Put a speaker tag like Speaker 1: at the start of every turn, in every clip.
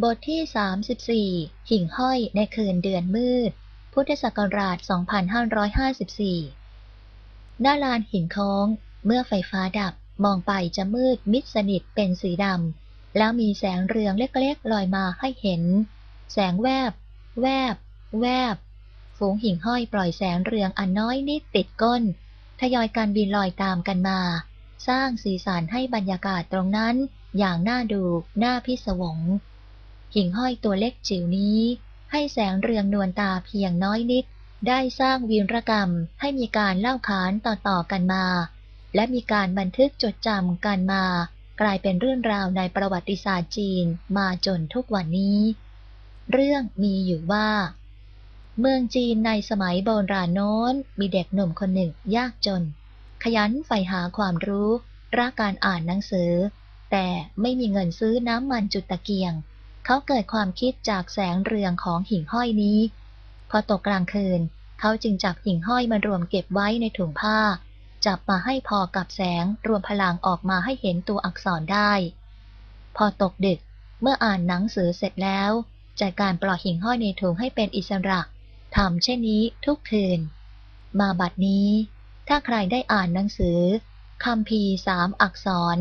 Speaker 1: บทที่ 34 หิ่งห้อยในคืนเดือนมืด พุทธศักราช 2554 หน้าลานหินโค้งเมื่อไฟฟ้าดับมองไปจะมืดมิดสนิทเป็นสีดำ แล้วมีแสงเรืองเล็กๆลอยมาให้เห็น แสงแวบ แวบ แวบ ฝูงหิ่งห้อยปล่อยแสงเรืองอันน้อยนิดติดก้น ทยอยการบินลอยตามกันมา สร้างสีสันให้บรรยากาศตรงนั้นอย่างน่าดู น่าพิศวง หิ่งห้อยตัวเล็กจิ๋วนี้ ให้แสงเรืองนวลตาเพียงน้อยนิด ได้สร้างวีรกรรมให้มีการเล่าขานต่อๆกันมา และมีการบันทึกจดจำกันมา กลายเป็นเรื่องราวในประวัติศาสตร์จีนมาจนทุกวันนี้ เรื่องมีอยู่ว่า เมืองจีนในสมัยโบราณโน้น มีเด็กหนุ่มคนหนึ่งยากจน ขยันใฝ่หาความรู้รักการอ่านหนังสือ แต่ไม่มีเงินซื้อน้ำมันจุดตะเกียง เขาเกิดความคิดจากแสงเรืองของหิ่งห้อยนี้ พอตกกลางคืน เขาจึงจับหิ่งห้อยมารวมเก็บไว้ในถุงผ้า จับมาให้พอกับแสงรวมพลังออกมาให้เห็นตัวอักษรได้ พอตกดึก เมื่ออ่านหนังสือเสร็จแล้วจัดการปล่อยหิ่งห้อยในถุงให้เป็นอิสระทำเช่นนี้ทุกคืน มาบัดนี้ ถ้าใครได้อ่านหนังสือคำพีสามอักษร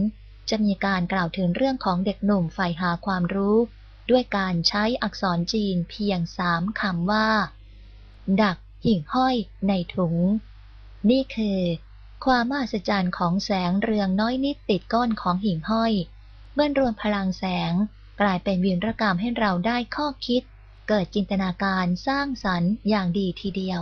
Speaker 1: จะมีการกล่าวถึงเรื่องของเด็กหนุ่มใฝ่หาความรู้ ด้วยการใช้อักษรจีนเพียงสามคำว่า ดักหิ่งห้อยในถุง นี่คือ ความมหัศจรรย์ของแสงเรืองน้อยนิดติดก้นของหิ่งห้อย เมื่อรวมพลังแสงกลายเป็นวีรกรรมให้เราได้ข้อคิด เกิดจินตนาการสร้างสรรค์อย่างดีทีเดียว